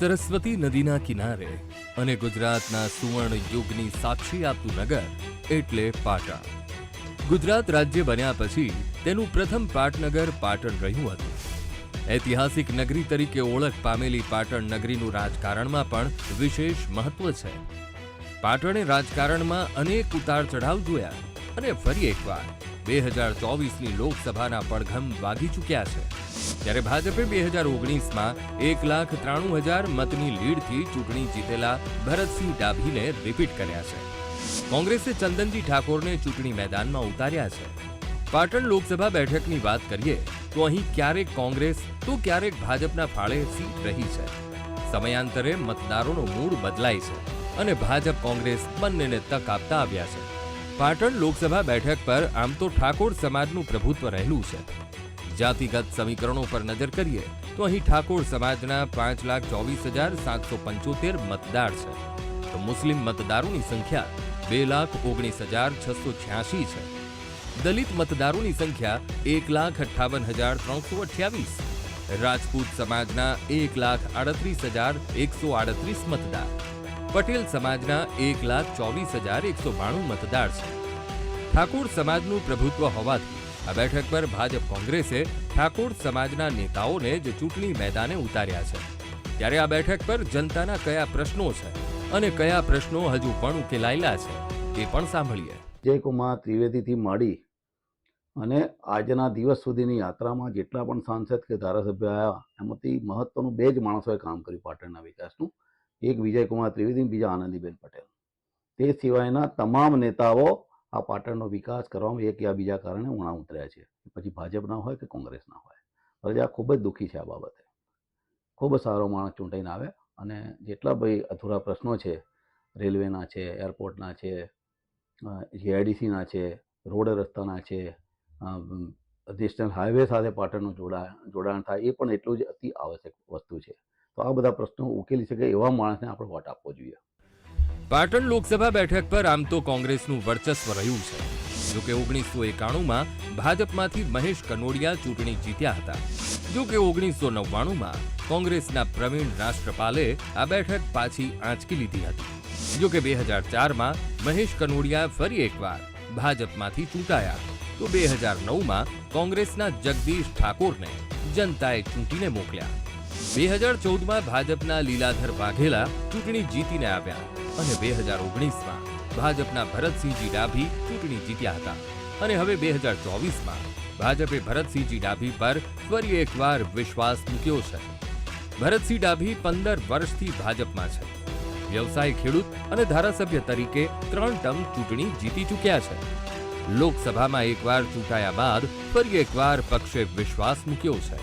સરસ્વતી નદીના કિનારે અને ગુજરાતના સુવર્ણ યુગની સાક્ષી આપતું નગર એટલે પાટણ. ગુજરાત રાજ્ય બન્યા પછી તેનું પ્રથમ પાટનગર પાટણ રહ્યું હતું. ઐતિહાસિક નગરી તરીકે ઓળખ પામેલી પાટણ નગરીનું રાજકારણમાં પણ વિશેષ મહત્વ છે. પાટણે રાજકારણમાં અનેક ઉતાર ચઢાવ જોયા અને ફરી એકવાર બે હજાર ચોવીસની લોકસભાના પડઘમ વાગી ચૂક્યા છે. ત્યારે ભાજપે બે હજાર ઓગણીસમાં એક લાખ ત્રાણું હજાર મતની લીડથી ચૂંટણી જીતેલા ભરતસિંહ ડાભીને રિપીટ કર્યા છે. કોંગ્રેસે ચંદનજી ઠાકોરને ચૂંટણી મેદાનમાં ઉતાર્યા છે. પાટણ લોકસભા બેઠકની વાત કરીએ, તો અહીં ક્યારેક કોંગ્રેસ, તો ક્યારેક ભાજપના ફાળે સીટ રહી છે. સમયાંતરે મતદારોનો મૂડ બદલાય છે અને ભાજપ, કોંગ્રેસ બંનેને તક આપતા આવ્યા છે. પાટણ લોકસભા બેઠક પર આમ તો ઠાકોર સમાજનું પ્રભુત્વ રહેલું છે. જાતિગત સમીકરણો પર નજર કરીએ, તો અહીં ઠાકોર સમાજના પાંચ લાખ ચોવીસ હજાર સાતસો પંચોતેર મતદાર છે. તો મુસ્લિમ મતદારોની સંખ્યા બે લાખ ઓગણીસ હજાર છસો છ્યાસી છે. દલિત મતદારોની સંખ્યા એક લાખ અઠ્ઠાવન હજાર ત્રણસો અઠ્યાવીસ. રાજપૂત સમાજના એક લાખ આડત્રીસ હજાર એકસો આડત્રીસ મતદાર. પટેલ સમાજના એક લાખ ચોવીસ હજાર એકસો બાણું મતદાર છે. ઠાકોર સમાજનું પ્રભુત્વ હોવાથી આ બેઠક પર ભાજપ કોંગ્રેસે ઠાકોર સમાજના નેતાઓને જ ચૂંટણી મેદાને ઉતાર્યા છે. ત્યારે આ બેઠક પર જનતાના કયા પ્રશ્નો છે અને કયા પ્રશ્નો હજુ પણ ઉકેલાયેલા છે, એ પણ સાંભળીએ. જયકુમાર ત્રિવેદીથી માંડી અને આજના દિવસ સુધીની યાત્રામાં જેટલા પણ સાંસદ કે ધારાસભ્ય આવ્યા એમાંથી મહત્વનું બે જ માણસોએ કામ કર્યું પાટણના વિકાસનું. એક વિજયકુમાર ત્રિવેદી બીજા આનંદીબેન પટેલ. તે સિવાયના તમામ નેતાઓ આ પાટણનો વિકાસ કરવામાં એક યા બીજા કારણે ઉણા ઉતર્યા છે. પછી ભાજપના હોય કે કોંગ્રેસના હોય? પ્રજા ખૂબ જ દુઃખી છે આ બાબતે. ખૂબ સારો માણસ ચૂંટાઈને આવે અને જેટલા ભાઈ અધૂરા પ્રશ્નો છે રેલવેના છે એરપોર્ટના છે જીઆઈડીસીના છે, રોડ રસ્તાના છે નેશનલ હાઈવે સાથે પાટણનું જોડા, જોડાણ થાય, એ પણ એટલું જ અતિ આવશ્યક વસ્તુ છે. તો આ બધા પ્રશ્નો ઉકેલી શકે એવા માણસને આપણે વોટ આપવો જોઈએ. પાટણ લોકસભા બેઠક પર આમ તો કોંગ્રેસનું વર્ચસ્વ રહ્યું છે. જોકે ઓગણીસો એકાણુંમાં ભાજપમાંથી મહેશ કનોડિયા ચૂંટણી જીત્યા હતા. જોકે ઓગણીસો નવ્વાણુંમાં કોંગ્રેસના પ્રવીણ રાષ્ટ્રપાલે આ બેઠક પાછી આંચકી લીધી હતી. જોકે બે હજાર ચારમાં મહેશ કનોડિયા ફરી એકવાર ભાજપમાંથી ચૂંટાયા. તો બે હજાર નવમાં કોંગ્રેસના જગદીશ ઠાકોરને જનતાએ ચૂંટીને મોકલ્યા. બે હજાર ચૌદમાં ભાજપના લીલાધર વાઘેલા ચૂંટણી જીતીને આવ્યા. અને બે હજાર ઓગણીસમાં ભાજપના ભરતસિંહજી ડાભી ચૂંટણી જીત્યા હતા. અને હવે બે હજાર ચોવીસમાં ભાજપે ભરતસિંહજી ડાભી પર ફરી એકવાર વિશ્વાસ મૂક્યો છે. ભરતસિંહ ડાભી પંદર વર્ષથી ભાજપમાં છે. વ્યવસાય ખેડૂત અને ધારાસભ્ય તરીકે ત્રણ ટર્મ ચૂંટણી જીતી ચૂક્યા છે. લોકસભામાં એકવાર ચૂંટાયા બાદ ફરી એકવાર પક્ષે વિશ્વાસ મૂક્યો છે.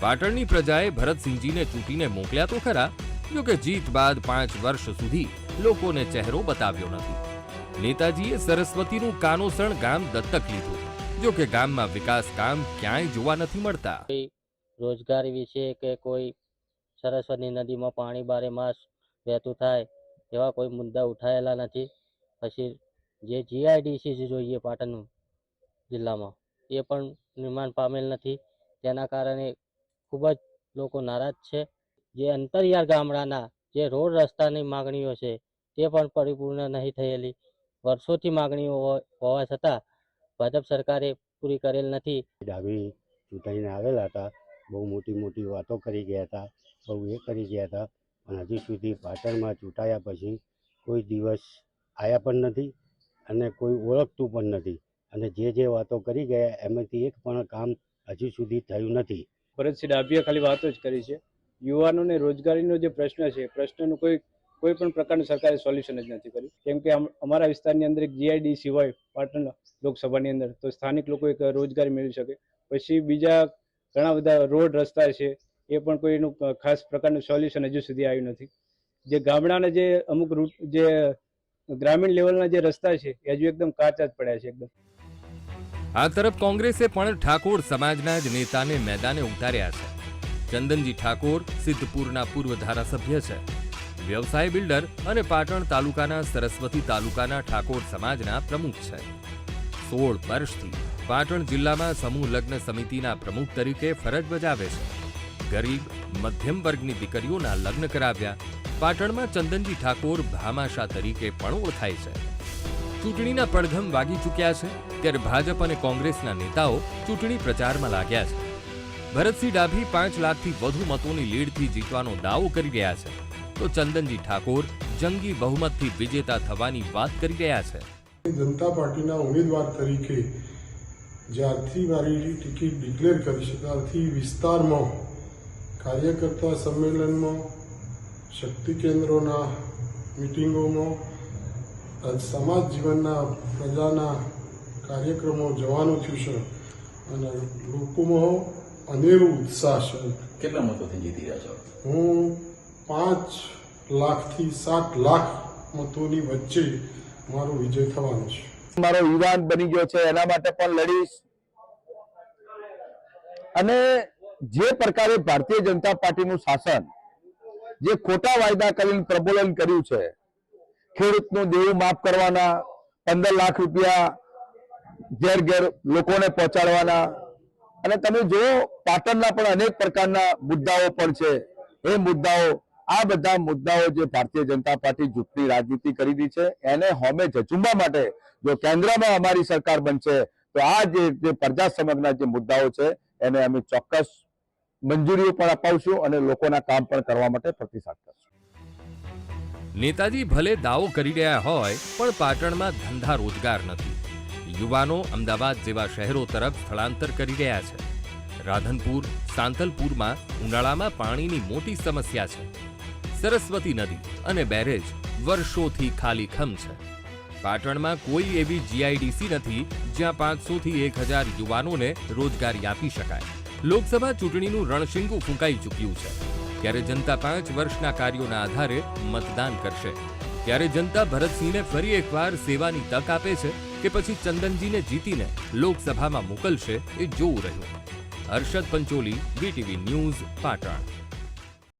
પાટણની પ્રજાએ ભરતસિંહજીને ચૂંટીને મોકલ્યા તો ખરા જોકે જીત બાદ પાંચ વર્ષ સુધી લોકોને ચહેરો બતાવ્યો નથી. નેતાજીએ સરસ્વતીનું કાનોસણ ગામ દત્તક લીધું. જોકે ગામમાં વિકાસ કામ ક્યાંય જોવા નથી મળતા. રોજગારી વિશે કે કોઈ સરસ્વતી નદીમાં પાણી બારે માસ વહેતું થાય એવા કોઈ મુદ્દા ઉઠાયેલા નથી. પછી જે જીઆઈડીસી જોઈએ પાટણ જિલ્લામાં, એ પણ નિર્માણ પામેલ નથી. તેના કારણે ખૂબ જ લોકો નારાજ છે. જે અંતરિયાળ ગામડાના જે રોડ રસ્તાની માગણીઓ છે તે પણ પરિપૂર્ણ નહીં થયેલી. વર્ષોથી માગણીઓ હોવા છતાં ભાજપ સરકારે પૂરી કરેલ નથી. ડાબી ચૂંટાઈને આવેલા હતા બહુ મોટી મોટી વાતો કરી ગયા હતા બહુ એ કરી ગયા હતા પણ હજી સુધી પાટણમાં ચૂંટાયા પછી કોઈ દિવસ આવ્યા પણ નથી અને કોઈ ઓળખતું પણ નથી. અને જે જે વાતો કરી ગયા એમાંથી એક પણ કામ હજી સુધી થયું નથી. ભરતસિંહ ડાભીએ ખાલી વાતો જ કરી છે. યુવાનોને રોજગારીનો જે પ્રશ્ન છે પ્રશ્નનું કોઈ કોઈ પણ પ્રકારનું સરકારે સોલ્યુશન જ નથી કર્યું. કેમ કે અમારા વિસ્તારની અંદર એક જીઆઈડી સિવાય પાટણ લોકસભાની અંદર તો સ્થાનિક લોકો એક રોજગારી મેળવી શકે. પછી બીજા ઘણા બધા રોડ રસ્તા છે, એ પણ કોઈનું ખાસ પ્રકારનું સોલ્યુશન હજુ સુધી આવ્યું નથી. જે ગામડાના જે અમુક રૂટ, જે ગ્રામીણ લેવલના જે રસ્તા છે, એ હજુ એકદમ કાચા જ પડ્યા છે એકદમ. આ તરફ કોંગ્રેસે પણ ઠાકોર સમાજના જ નેતાને મેદાને ઉતાર્યા છે. ચંદનજી ઠાકોર સિદ્ધપુરના પૂર્વ ધારાસભ્ય છે. વ્યવસાય બિલ્ડર અને પાટણ તાલુકાના સરસ્વતી તાલુકાના ઠાકોર સમાજના પ્રમુખ છે. સોળ વર્ષથી પાટણ જિલ્લામાં સમૂહ લગ્ન સમિતિના પ્રમુખ તરીકે ફરજ બજાવે છે. ગરીબ, મધ્યમ વર્ગની દીકરીઓના લગ્ન કરાવ્યા. પાટણમાં ચંદનજી ઠાકોર ભામાશા તરીકે પણ ઓળખાય છે. ચૂંટણીના પડઘમ વાગી ચૂક્યા છે, ત્યારે ભાજપ અને કોંગ્રેસના નેતાઓ ચૂંટણી પ્રચારમાં લાગ્યા છે. ભરતસિંહ ડાભી પાંચ લાખથી વધુ મતોની લીડથી જીતવાનો દાવો કરી રહ્યા છે. તો ચંદનજી ઠાકોર જંગી બહુમતથી વિજેતા થવાની વાત કરી રહ્યા છે. જનતા પાર્ટીના ઉમેદવાર તરીકે જ્યારથી મારી ટિકિટ ડિક્લેર કરી છે, ત્યારથી વિસ્તારમાં કાર્યકર્તા સંમેલનમાં, શક્તિ કેન્દ્રોના મિટિંગોમાં સમાજ જીવનના પ્રજાના કાર્યક્રમો જવાનું થયું છે. અને લોકોમાં અનેરું ઉત્સાહ છે કેટલા મતોથી જીતી રહ્યા છો? હું પાંચ લાખથી સાત લાખ મતોની વચ્ચે મારો વિજય થવાનો છે. મારો યુવાન બની ગયો છે એના માટે પણ લડીશ. અને જે પ્રકારે ભારતીય જનતા પાર્ટીનું શાસન જે ખોટા વાયદા કરીને પ્રબોલન કર્યું છે ખેડૂતનું દેવું માફ કરવાના પંદર લાખ રૂપિયા ઘેર ઘેર લોકોને પહોંચાડવાના અને તમે જો પાટણના પણ અનેક પ્રકારના મુદ્દાઓ પણ છે. એ મુદ્દાઓ, આ બધા મુદ્દાઓ જે ભારતીય જનતા પાર્ટી જૂથની રાજનીતિ કરી રહી છે, એને હોમે ઝઝુંબા માટે જો કેન્દ્રમાં અમારી સરકાર બનશે, તો આ જે પ્રજા સમગ્રના જે મુદ્દાઓ છે, એને અમે ચોક્કસ મંજૂરીઓ પણ અપાવશું અને લોકોના કામ પણ કરવા માટે પ્રતિસાદ કરશું. નેતાજી ભલે દાવો કરી રહ્યા હોય, પણ પાટણમાં ધંધા રોજગાર નથી. યુવાનો અમદાવાદ જેવા શહેરો તરફ સ્થળાંતર કરી રહ્યા છે. રાધનપુર, સાંતલપુરમાં ઉનાળામાં પાણીની મોટી સમસ્યા છે. સરસ્વતી નદી અને બેરેજ વર્ષોથી ખાલી ખમ છે. પાટણમાં કોઈ એવી જીઆઈડીસી નથી જ્યાં પાંચસોથી એક હજાર યુવાનોને રોજગારી આપી શકાય. લોકસભા ચૂંટણીનું રણશીંગું ફૂંકાઈ ચૂક્યું છે. ત્યારે જનતા પાંચ વર્ષના કાર્યોના આધારે મતદાન કરશે. ત્યારે જનતા ભરતસિંહને ફરી એકવાર સેવાની તક આપે છે. કે પછી ચંદનજીને જીતીને લોકસભામાં મોકલશે એ જોવું રહ્યું. Harshad Pancholi BTV news Patan.